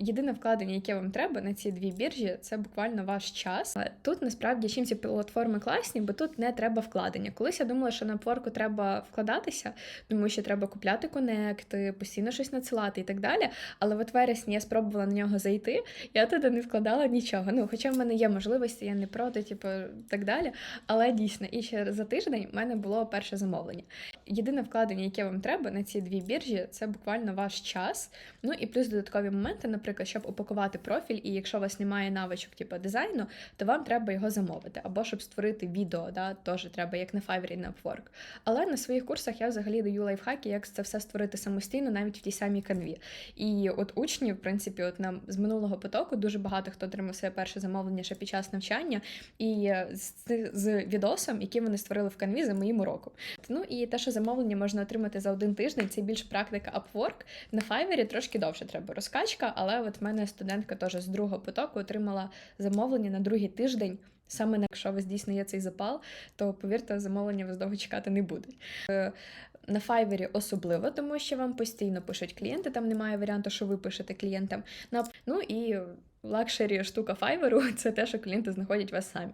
єдине вкладення, яке вам треба на ці дві біржі, це буквально ваш час. Тут насправді чим ці платформи класні, бо тут не треба вкладення. Колись я думала, що на Upwork треба вкладатися, тому що треба купляти конекти, постійно щось надсилати і так далі. Але от вересні я спробувала на нього зайти, я туди не вкладала нічого. Ну, хоча в мене є можливості, я не проти, типу, так далі. Але дійсно, і ще за тиждень в мене було перше замовлення. Єдине вкладення, яке вам треба на ці дві біржі, це буквально ваш час. Ну і плюс додаткові моменти, наприклад, щоб упакувати профіль, і якщо у вас немає навичок типу дизайну, то вам треба його замовити. Або щоб створити відео, да, теж треба, як на Fiverr і на Upwork. Але на своїх курсах я взагалі даю лайфхаки, як це все створити самостійно, навіть в тій самій канві. І от учні, в принципі, от нам з минулого потоку дуже багато хто отримав своє перше замовлення ще під час навчання, і е, з, з відосом, який вони створили в канві за моїм уроком. Ну і те, що замовлення можна отримати за один тиждень, це більш практика Upwork. На Fiverr трошки довше треба розкачка, але от в мене студентка теж з другого потоку отримала замовлення на другий тиждень. Саме на- якщо вас дійсно є цей запал, то повірте, замовлення вас довго чекати не будуть. Е, На Fiverr особливо, тому що вам постійно пишуть клієнти, там немає варіанту, що ви пишете клієнтам. Ну і лакшері штука Fiverr – це те, що клієнти знаходять вас самі.